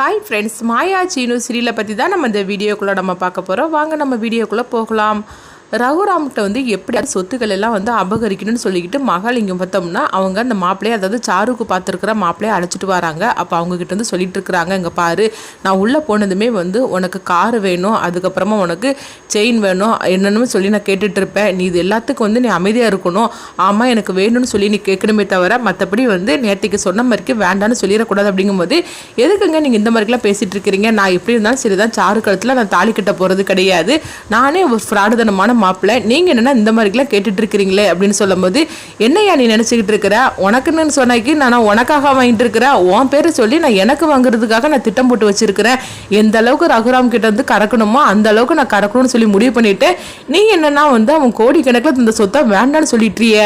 Hi friends மாயா சீனு சீரியலை பற்றி தான் நம்ம இந்த வீடியோக்குள்ளே நம்ம பார்க்க போகிறோம் வாங்க நம்ம வீடியோக்குள்ளே போகலாம். ரகுராம்கிட்ட வந்து எப்படி சொத்துக்கள் எல்லாம் வந்து அபகரிக்கணும்னு சொல்லிக்கிட்டு மகள் இங்கே பார்த்தோம்னா அவங்க அந்த மாப்பிள்ளையை அதாவது சாருக்கு பார்த்துருக்குற மாப்பிள்ளையை அழைச்சிட்டு வராங்க. அப்போ அவங்ககிட்ட வந்து சொல்லிட்டு இருக்கிறாங்க இங்கே பாரு நான் உள்ளே போனதுமே வந்து உனக்கு கார் வேணும் அதுக்கப்புறமா உனக்கு செயின் வேணும் என்னென்னு சொல்லி நான் கேட்டுட்டு இருப்பேன். நீ இது எல்லாத்துக்கும் வந்து நீ அமைதியாக இருக்கணும். ஆமாம் எனக்கு வேணும்னு சொல்லி நீ கேட்கணுமே தவிர மற்றபடி வந்து நேற்றுக்கு சொன்ன மாதிரிக்கு வேண்டான்னு சொல்லிடக்கூடாது. அப்படிங்கும்போது எதுக்குங்க நீங்கள் இந்த மாதிரிலாம் பேசிகிட்டு இருக்கிறீங்க? நான் எப்படி இருந்தாலும் சரி தான் சாரு கழுத்தில் நான் தாலி கட்ட போகிறது கிடையாது. நானே ஒரு ஃப்ராடுதனமான மாப்பிள்ளை நீங்கள் என்னென்னா இந்த மாதிரிலாம் கேட்டுட்டு இருக்கிறீங்களே அப்படின்னு சொல்லும்போது என்னையா நீ நினச்சிக்கிட்டு இருக்கிற? உனக்குன்னு சொன்னாக்கி நான் உனக்காக வாங்கிட்டு இருக்கிறேன் உன் பேரை சொல்லி நான் எனக்கு வாங்குறதுக்காக நான் திட்டம் போட்டு வச்சிருக்கிறேன். எந்த அளவுக்கு ரகுராம் கிட்ட வந்து கறக்கணுமோ அந்த அளவுக்கு நான் கறக்கணும்னு சொல்லி முடிவு பண்ணிட்டு நீ என்னன்னா வந்து அவன் கோடிக்கணக்கில் இந்த சொத்தை வேண்டான்னு சொல்லிட்டுறிய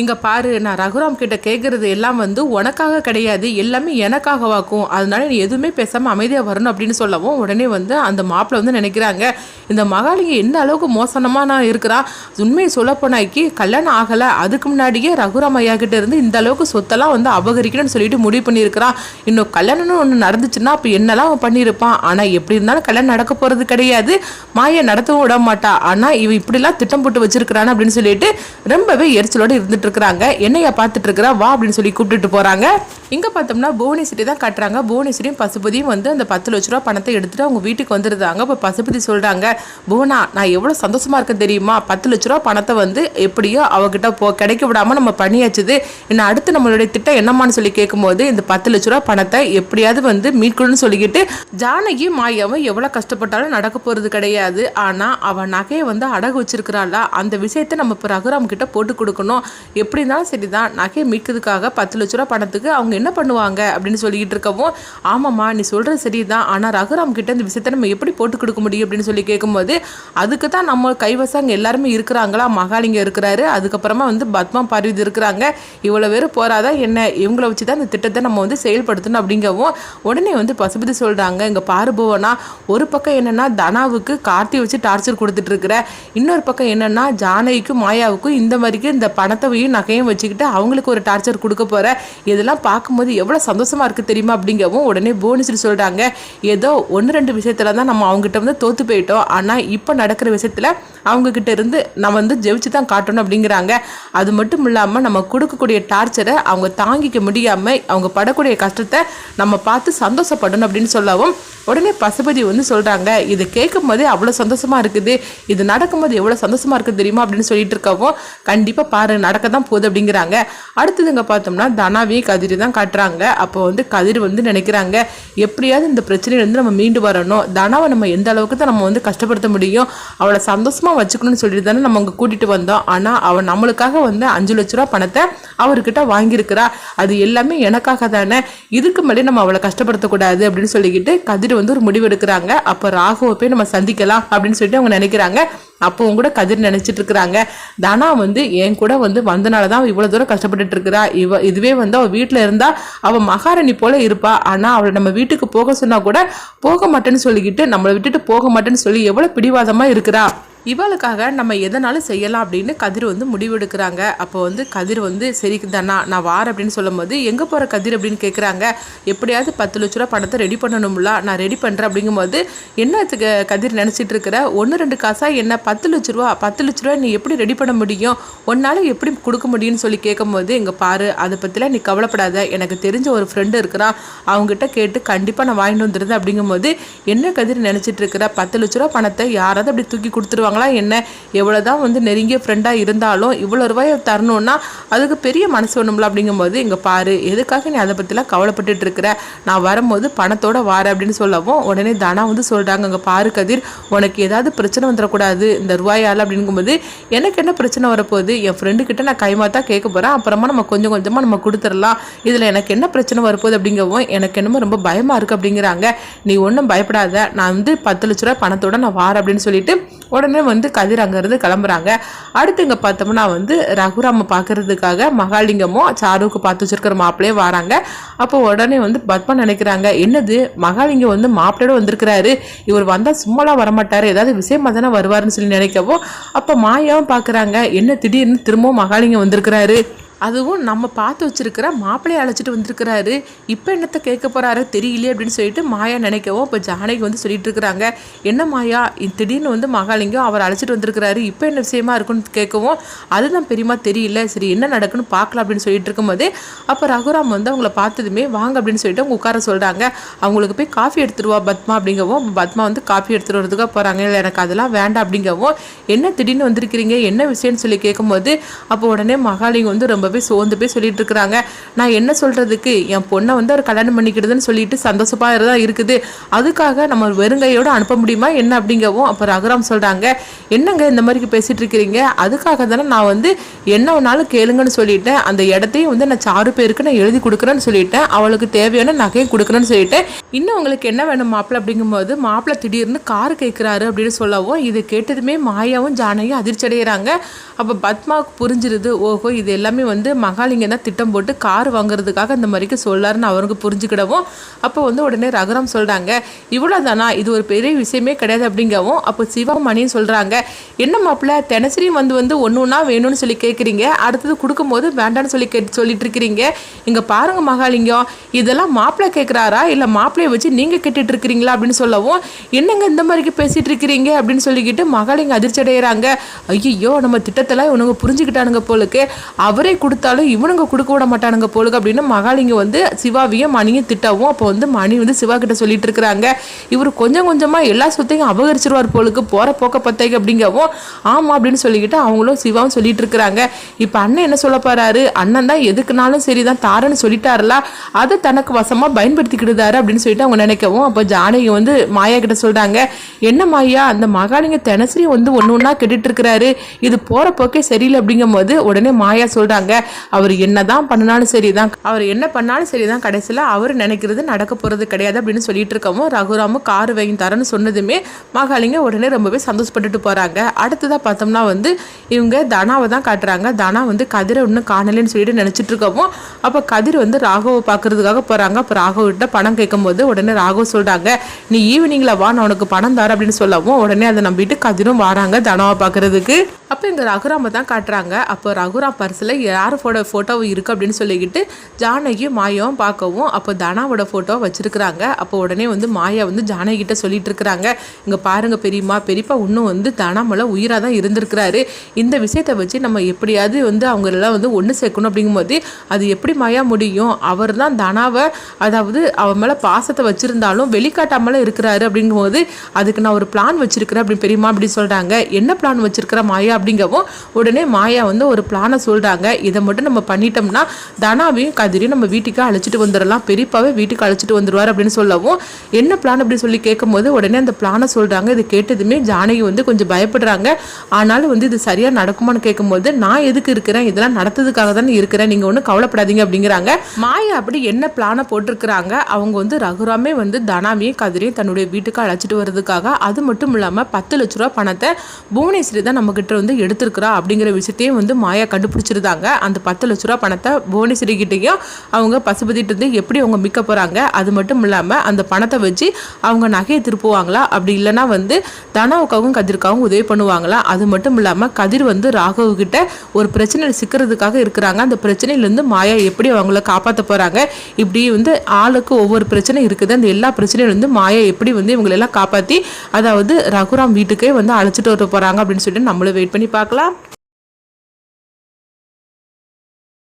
இங்கே பாரு நான் ரகுராம் கிட்ட கேட்குறது எல்லாம் வந்து உனக்காக கிடையாது எல்லாமே எனக்காக வாக்கும். அதனால நீ எதுவுமே பேசாமல் அமைதியாக வரணும் அப்படின்னு சொல்லவும் உடனே வந்து அந்த மாப்பிள்ளை வந்து நினைக்கிறாங்க. இந்த மகாலிங்க எந்த அளவுக்கு மோசனமா நான் இருக்கிறா. உண்மையை சொல்ல போனாக்கி கல்யாணம் ஆகலை. அதுக்கு முன்னாடியே ரகுராம் ஐயா கிட்ட இருந்து இந்த அளவுக்கு சொத்தெல்லாம் வந்து அபகரிக்கணும்னு சொல்லிட்டு முடிவு பண்ணியிருக்கிறா. இன்னும் கல்யாணம்னு ஒன்று நடந்துச்சுன்னா அப்போ என்னெல்லாம் அவன் பண்ணியிருப்பான்? ஆனால் எப்படி இருந்தாலும் கல்யாணம் நடக்க போகிறது கிடையாது. மாயை நடத்தவும் விட மாட்டா. ஆனால் இவன் இப்படிலாம் திட்டம் போட்டு வச்சிருக்கிறான் அப்படின்னு சொல்லிட்டு ரொம்பவே எரிச்சலோடு இருந்துட்டு இருக்கிறாங்க என்னையா பார்த்துட்டு இருக்கிறா வா அப்படின்னு சொல்லி கூப்பிட்டுட்டு போகிறாங்க இங்கே பார்த்தோம்னா புவனேஸ்வரி தான் கட்டுறாங்க. புவனேஸ்வரியும் பசுபதியும் வந்து அந்த பத்து லட்ச ரூபா பணத்தை எடுத்துட்டு அவங்க வீட்டுக்கு வந்துருந்தாங்க. இப்போ பசுபதி சொல்கிறாங்க புவனா நான் எவ்வளோ சந்தோஷமாக இருக்கேன் தெரியும்? பத்து லட்ச ரூபா பணத்தை வந்து எப்படியோ அவகிட்ட போ கிடைக்க விடாமல் நம்ம பண்ணியாச்சுது. இன்னும் அடுத்து நம்மளுடைய திட்டம் என்னம்மான்னு சொல்லி கேட்கும்போது இந்த பத்து லட்ச ரூபா பணத்தை எப்படியாவது வந்து மீட்கணும்னு சொல்லிக்கிட்டு ஜானகி மாயாவும் எவ்வளோ கஷ்டப்பட்டாலும் நடக்க போகிறது கிடையாது. ஆனால் அவன் நகையை வந்து அடகு வச்சிருக்கிறாளா? அந்த விஷயத்தை நம்ம இப்போ ரகுராம் கிட்ட போட்டு கொடுக்கணும். எப்படி இருந்தாலும் சரி தான் நகையை மீட்கிறதுக்காக பத்து லட்ச ரூபா பணத்துக்கு அவங்க என்ன பண்ணுவாங்க? அப்படின்னு சொல்லிக்கிட்டு இருக்கவும் ஆமாம்மா நீ சொல்கிறது சரிதான். ஆனால் ரகுராம் கிட்ட இந்த விஷயத்தை நம்ம எப்படி போட்டு கொடுக்க முடியும் அப்படின்னு சொல்லி கேட்கும்போது அதுக்கு தான் நம்ம கைவசம் அங்கே எல்லாருமே இருக்கிறாங்களா? மகாலிங்கம் இருக்கிறாரு. அதுக்கப்புறமா வந்து பத்மா பார்வதி இருக்கிறாங்க. இவ்வளோ பேர் போறாதா? என்ன? இவங்கள வச்சு தான் இந்த திட்டத்தை நம்ம வந்து செயல்படுத்தணும் அப்படிங்கவும் உடனே வந்து பசுபதி சொல்கிறாங்க இங்கே பாருபவனா ஒரு பக்கம் என்னென்னா தனாவுக்கு கார்த்தி வச்சு டார்ச்சர் கொடுத்துட்டு இருக்கிற இன்னொரு பக்கம் என்னென்னா ஜானகிக்கும் மாயாவுக்கும் இந்த மாதிரிக்கு இந்த பணத்தையும் நகையும் வச்சுக்கிட்டு அவங்களுக்கு ஒரு டார்ச்சர் கொடுக்க போகிற இதெல்லாம் பார்க்கும்போது எவ்வளோ சந்தோஷமாக இருக்குது தெரியுமா அப்படிங்கவும் உடனே புவனேஸ்வரி சொல்கிறாங்க ஏதோ ஒன்று ரெண்டு விஷயத்துல தான் நம்ம அவங்ககிட்ட வந்து தோற்று போயிட்டோம். ஆனால் இப்போ நடக்கிற விஷயத்தில் அவங்க அவங்கக்கிட்ட இருந்து நம்ம வந்து ஜெயிச்சு தான் காட்டணும் அப்படிங்கிறாங்க. அது மட்டும் இல்லாமல் நம்ம கொடுக்கக்கூடிய டார்ச்சரை அவங்க தாங்கிக்க முடியாமல் அவங்க படக்கூடிய கஷ்டத்தை நம்ம பார்த்து சந்தோஷப்படணும் அப்படின்னு சொல்லவும் உடனே பசுபதி வந்து சொல்கிறாங்க இது கேட்கும் போதே அவ்வளோ சந்தோஷமா இருக்குது. இது நடக்கும்போது எவ்வளோ சந்தோஷமாக இருக்குது தெரியுமா? அப்படின்னு சொல்லிட்டு இருக்கவும் கண்டிப்பாக பாரு நடக்க தான் போகுது அப்படிங்கிறாங்க. அடுத்ததுங்க பார்த்தோம்னா தனாவையும் கதிர் தான் காட்டுறாங்க. அப்போ வந்து கதிர் வந்து நினைக்கிறாங்க எப்படியாவது இந்த பிரச்சனையிலேருந்து நம்ம மீண்டு வரணும். தனாவை நம்ம எந்த அளவுக்கு தான் நம்ம வந்து கஷ்டப்படுத்த முடியும்? அவளை வச்சு வச்சுக்கணும்னு சொல்லிட்டு தானே நம்ம அங்கே கூட்டிகிட்டு வந்தோம். ஆனால் அவள் நம்மளுக்காக வந்து அஞ்சு லட்ச ரூபா பணத்தை அவர்கிட்ட வாங்கியிருக்கிறா. அது எல்லாமே எனக்காக தானே. இதுக்கு மேலே நம்ம அவளை கஷ்டப்படுத்தக்கூடாது அப்படின்னு சொல்லிக்கிட்டு கதிர் வந்து ஒரு முடிவு எடுக்கிறாங்க. அப்போ ராகுவை போய் நம்ம சந்திக்கலாம் அப்படின்னு சொல்லிட்டு அவங்க நினைக்கிறாங்க. அப்போ கூட கதிர் நினைச்சிட்டு இருக்கிறாங்க. தானா வந்து என் கூட வந்து வந்தனால தான் இவ்வளோ தூரம் கஷ்டப்பட்டுட்டு இருக்கிறா. இவ இதுவே வந்து அவள் வீட்டில் இருந்தால் அவள் மகாராணி போல இருப்பா. ஆனால் அவளை நம்ம வீட்டுக்கு போக சொன்னால் கூட போக மாட்டேன்னு சொல்லிக்கிட்டு நம்மளை விட்டுட்டு போக மாட்டேன்னு சொல்லி எவ்வளோ பிடிவாதமாக இருக்கிறா. இவளுக்காக நம்ம எதனாலும் செய்யலாம் அப்படின்னு கதிர் வந்து முடிவெடுக்கிறாங்க. அப்போ வந்து கதிர் வந்து சரி தானா நான் வார் அப்படின்னு சொல்லும்போது எங்கே போகிற கதிர்? அப்படின்னு கேட்குறாங்க எப்படியாவது பத்து லட்ச ரூபா பணத்தை ரெடி பண்ணணும்ல நான் ரெடி பண்ணுறேன் அப்படிங்கும்போது என்னத்துக்கு கதிர் நினச்சிட்டு இருக்கிற? ஒன்று ரெண்டு காசாக என்ன? பத்து லட்ச ரூபா பத்து லட்ச ரூபா நீ எப்படி ரெடி பண்ண முடியும்? உன்னால் எப்படி கொடுக்க முடியும்னு சொல்லி கேட்கும்போது இங்கே பாரு அதை பற்றிலாம் நீ கவலைப்படாத. எனக்கு தெரிஞ்ச ஒரு ஃப்ரெண்டு இருக்கிறான் அவங்ககிட்ட கேட்டு கண்டிப்பாக நான் வாங்கிட்டு வந்துருந்தேன் அப்படிங்கும்போது என்ன கதிர் நினச்சிட்டு இருக்கிற? பத்து லட்ச ரூபா பணத்தை யாராவது அப்படி தூக்கி கொடுத்துருவாங்க பண்ணுவாங்களா என்ன எவ்வளோதான் வந்து நெருங்கிய ஃப்ரெண்டாக இருந்தாலும் இவ்வளோ ரூபாய் தரணும்னா அதுக்கு பெரிய மனசு வேணும்ல? அப்படிங்கும்போது இங்கே பாரு எதுக்காக நீ அதை பற்றிலாம் கவலைப்பட்டுட்டு இருக்கிற? நான் வரும்போது பணத்தோட வார அப்படின்னு சொல்லவும் உடனே தனா வந்து சொல்கிறாங்க அங்கே பாரு கதிர் உனக்கு ஏதாவது பிரச்சனை வந்துடக்கூடாது இந்த ரூபாயால் அப்படிங்கும்போது எனக்கு என்ன பிரச்சனை வரப்போகுது? என் ஃப்ரெண்டுக்கிட்ட நான் கைமாத்தா கேட்க போகிறேன் அப்புறமா நம்ம கொஞ்சம் கொஞ்சமாக நம்ம கொடுத்துடலாம். இதில் எனக்கு என்ன பிரச்சனை வரப்போகுது? அப்படிங்கவும் எனக்கு என்னமோ ரொம்ப பயமாக இருக்குது அப்படிங்கிறாங்க. நீ ஒன்றும் பயப்படாத நான் வந்து பத்து லட்ச ரூபா பணத்தோட நான் வார அப்படின்னு சொல்லிட்டு உடனே வந்து கதிர் அங்கேருந்து கிளம்புறாங்க. அடுத்து இங்கே பார்த்தோம்னா வந்து ரகுராம பார்க்கறதுக்காக மகாலிங்கமும் சாருக்கு பார்த்து வச்சிருக்கிற மாப்பிள்ளையே வராங்க. அப்போ உடனே வந்து பத்மா நினைக்கிறாங்க என்னது? மகாலிங்கம் வந்து மாப்பிள்ளையோட வந்திருக்கிறாரு. இவர் வந்தால் சும்மாலாம் வரமாட்டார். ஏதாவது விஷயமா தானே வருவாருன்னு சொல்லி நினைக்கவும் அப்போ மாயாவும் பார்க்குறாங்க என்ன திடீர்னு திரும்பவும் மகாலிங்கம் வந்திருக்கிறாரு? அதுவும் நம்ம பார்த்து வச்சிருக்கிற மாப்பிள்ளையை அழைச்சிட்டு வந்திருக்கிறாரு. இப்போ என்னத்தை கேட்க போகிறாரோ தெரியலையே அப்படின்னு சொல்லிட்டு மாயா நினைக்கவும் இப்போ ஜானகி வந்து சொல்லிட்டு இருக்கிறாங்க. என்ன மாயா திடீர்னு வந்து மகாலிங்கம் அவர் அழைச்சிட்டு வந்திருக்கிறாரு. இப்போ என்ன விஷயமா இருக்குன்னு கேட்கவும் அதுதான் பெரியமா தெரியல. சரி என்ன நடக்குன்னு பார்க்கலாம் அப்படின்னு சொல்லிட்டு இருக்கும்போது அப்போ ரகுராம் வந்து அவங்கள பார்த்ததுமே வாங்க அப்படின்னு சொல்லிட்டு அவங்க உட்கார சொல்கிறாங்க அவங்களுக்கு போய் காஃபி எடுத்துருவா பத்மா அப்படிங்கவும் பத்மா வந்து காஃபி எடுத்துட்டு வரதுக்காக போகிறாங்க இல்லை எனக்கு அதெல்லாம் வேண்டாம் அப்படிங்கவும் என்ன திடீர்னு வந்திருக்கிறீங்க? என்ன விஷயம்னு சொல்லி கேட்கும்போது அப்போ உடனே மகாலிங்கம் வந்து ரொம்ப ரொம்பவே சோர்ந்து போய் சொல்லிட்டு இருக்கிறாங்க நான் என்ன சொல்றதுக்கு? என் பொண்ணை வந்து அவர் கல்யாணம் பண்ணிக்கிடுதுன்னு சொல்லிட்டு சந்தோஷமா தான் இருக்குது. அதுக்காக நம்ம வெறுங்கையோட அனுப்ப முடியுமா? என்ன அப்படிங்கவும் அப்போ ரகுராம் சொல்றாங்க. என்னங்க இந்த மாதிரி பேசிட்டு இருக்கிறீங்க அதுக்காக தானே நான் வந்து என்ன வேணாலும் கேளுங்கன்னு சொல்லிட்டேன். அந்த இடத்தையும் வந்து நான் சாறு பேருக்கு நான் எழுதி கொடுக்குறேன்னு சொல்லிட்டேன். அவளுக்கு தேவையான நகையும் கொடுக்குறேன்னு சொல்லிட்டேன். இன்னும் உங்களுக்கு என்ன வேணும் மாப்பிள்ள அப்படிங்கும்போது மாப்பிள்ள திடீர்னு கார் கேட்குறாரு அப்படின்னு சொல்லவும் இது கேட்டதுமே மாயாவும் ஜானையும் அதிர்ச்சி அடைகிறாங்க அப்போ பத்மாவுக்கு புரிஞ்சிருது ஓஹோ இது எல்லாமே வந்து மகாலிங்கம் தான் திட்டம் போட்டு கார் வாங்குறதுக்காக இந்த மாதிரிக்கு சொல்லாருன்னு அவருக்கு புரிஞ்சுக்கிடவும். அப்போ வந்து உடனே ரகுராம் சொல்கிறாங்க இவ்வளோ தானா? இது ஒரு பெரிய விஷயமே கிடையாது அப்படிங்கவும் அப்போ சிவா மணியும் சொல்கிறாங்க என்ன மாப்பிள்ள தினசரியும் வந்து வந்து ஒன்று ஒன்றா வேணும்னு சொல்லி கேட்குறீங்க அடுத்தது கொடுக்கும்போது வேண்டான்னு சொல்லி கேட்டு சொல்லிட்டு இருக்கிறீங்க இங்கே பாருங்கள் மகாலிங்கம் இதெல்லாம் மாப்பிள்ளை கேட்குறாரா இல்லை மாப்பிள்ளையை வச்சு நீங்கள் கேட்டுட்டு இருக்கிறீங்களா அப்படின்னு சொல்லவும் என்னங்க இந்த மாதிரிக்கு பேசிகிட்டு இருக்கிறீங்க அப்படின்னு சொல்லிக்கிட்டு மகாலிங்க அதிர்ச்சி அடைகிறாங்க ஐயோ நம்ம திட்டத்தெல்லாம் இவனுங்க புரிஞ்சுக்கிட்டானுங்க போலுக்கு. அவரே கொடுத்தாலும் இவனுங்க கொடுக்க விட மாட்டானுங்க போலுக்கு அப்படின்னு மகாலிங்க வந்து சிவாவையும் மணியும் திட்டவும். அப்போ வந்து மணி வந்து சிவா கிட்ட சொல்லிட்டு இருக்கிறாங்க. இவர் கொஞ்சம் கொஞ்சமாக எல்லா சொத்தையும் அபகரிச்சிருவார் போலுக்கு போகிற போக்க பத்தைக்கு அப்படிங்கவும் ஆமாம் அப்படின்னு சொல்லிக்கிட்டு அவங்களும் சிவாவும் சொல்லிட்டு இருக்கிறாங்க. இப்போ அண்ணன் என்ன சொல்ல போறாரு? அண்ணன் தான் எதுக்குனாலும் சரி தான் தாரன்னு சொல்லிட்டாருல. அதை தனக்கு வசமாக பயன்படுத்திக்கிடுதாரு அப்படின்னு சொல்லிட்டு அவங்க நினைக்கவும் அப்போ ஜானகி வந்து மாயா கிட்ட சொல்கிறாங்க என்ன மாயா அந்த மகாலிங்க தினசரி வந்து ஒன்று ஒன்றா கெட்டுட்டு இருக்கிறாரு. இது போகிற போக்கே சரியில்லை அப்படிங்கும் போது உடனே மாயா சொல்கிறாங்க சொல்றாங்க. அவர் என்னதான் சரி சரிதான். அவர் என்ன பண்ணாலும் சரிதான். கடைசியில் அவர் நினைக்கிறது நடக்க போறது கிடையாது அப்படின்னு சொல்லிட்டு இருக்கவும் ரகுராமும் கார் வாங்கி தரேன்னு சொன்னதுமே மகாலிங்க உடனே ரொம்பவே சந்தோஷப்பட்டுட்டு போறாங்க. அடுத்ததாக பார்த்தோம்னா வந்து இவங்க தனாவை தான் காட்டுறாங்க. தனா வந்து கதிரை இன்னும் காணலைன்னு சொல்லிட்டு நினைச்சிட்டு இருக்கவும் அப்போ கதிர் வந்து ராகவை பார்க்கறதுக்காக போறாங்க. அப்போ ராகவ பணம் கேட்கும்போது உடனே ராகவ் சொல்றாங்க நீ ஈவினிங்ல வா நான் உனக்கு பணம் தரேன் அப்படின்னு சொல்லவும் உடனே அதை நம்பிட்டு கதிரும் வராங்க தனாவை பார்க்கறதுக்கு அப்போ இங்கே ரகுராமை தான் காட்டுறாங்க. அப்போ ரகுராம் பர்ஸில் யாரோட ஃபோட்டோ இருக்குது அப்படின்னு சொல்லிக்கிட்டு ஜானகியும் மாயாவும் பார்க்கவும் அப்போ தனாவோட ஃபோட்டோ வச்சுருக்குறாங்க. அப்போ உடனே வந்து மாயா வந்து ஜானகிட்ட சொல்லிட்டு இருக்கிறாங்க இங்கே பாருங்கள் பெரியம்மா பெரியப்பா இன்னும் வந்து தனாமல உயிராக தான் இருந்திருக்கிறாரு. இந்த விஷயத்தை வச்சு நம்ம எப்படியாவது வந்து அவங்களெல்லாம் வந்து ஒன்று சேர்க்கணும் அப்படிங்கும்போது அது எப்படி மாயா முடியும்? அவர் தான் தனாவை அதாவது அவன் மேலே பாசத்தை வச்சுருந்தாலும் வெளிக்காட்டாமலே இருக்கிறாரு அப்படிங்கும்போது அதுக்கு நான் ஒரு பிளான் வச்சுருக்கிறேன் அப்படின்னு பெரியம்மா அப்படின்னு சொல்கிறாங்க என்ன பிளான் வச்சுருக்கிற மாயா அப்படிங்கவும் உடனே மாயா வந்து ஒரு பிளானை சொல்கிறாங்க இதை மட்டும் நம்ம பண்ணிட்டோம்னா தனாவையும் கதிரையும் நம்ம வீட்டுக்கு அழைச்சிட்டு வந்துடலாம் பெரியப்பாவே வீட்டுக்கு அழைச்சிட்டு வந்துருவார் அப்படின்னு சொல்லவும் என்ன பிளான் அப்படின்னு சொல்லி கேட்கும்போது உடனே அந்த பிளானை சொல்கிறாங்க இது கேட்டதுமே ஜானகி வந்து கொஞ்சம் பயப்படுறாங்க. ஆனாலும் வந்து இது சரியாக நடக்குமான்னு கேட்கும்போது நான் எதுக்கு இருக்கிறேன்? இதெல்லாம் நடத்ததுக்காக தானே இருக்கிறேன். நீங்கள் ஒன்றும் கவலைப்படாதீங்க அப்படிங்கிறாங்க. மாயா அப்படி என்ன பிளானை போட்டிருக்கிறாங்க? அவங்க வந்து ரகுராமே வந்து தனாவையும் கதிரையும் தன்னுடைய வீட்டுக்கு அழைச்சிட்டு வர்றதுக்காக அது மட்டும் இல்லாமல் பத்து லட்ச ரூபா பணத்தை புவனேஸ்வரி தான் நம்மக்கிட்ட வந்து எடுத்திருக்கிறா அப்படிங்கிற விஷயத்தையும் வந்து மாயா கண்டுபிடிச்சிருந்தாங்க. அந்த பத்து லட்ச ரூபா பணத்தை புவனேஸ்வரி கிட்டேயும் அவங்க பசுபதிட்டு இருந்து எப்படி அவங்க மிக்க போகிறாங்க அது மட்டும் இல்லாமல் அந்த பணத்தை வச்சு அவங்க நகையை திருப்புவாங்களா அப்படி இல்லைன்னா வந்து தனாவுக்காகவும் கதிர்க்காகவும் உதவி பண்ணுவாங்களா? அது மட்டும் இல்லாமல் கதிர் வந்து ராகவ் கிட்ட ஒரு பிரச்சனையில் சிக்கிறதுக்காக இருக்கிறாங்க. அந்த பிரச்சனையிலேருந்து மாயா எப்படி அவங்கள காப்பாற்ற போகிறாங்க இப்படி வந்து ஆளுக்கு ஒவ்வொரு பிரச்சனை இருக்குது. அந்த எல்லா பிரச்சனையிலேருந்து மாயா எப்படி வந்து இவங்களெல்லாம் காப்பாற்றி அதாவது ரகுராம் வீட்டுக்கே வந்து அழைச்சிட்டு வர போகிறாங்க அப்படின்னு சொல்லிட்டு நம்மளும் வெயிட் பண்ணி பார்க்கலாம்.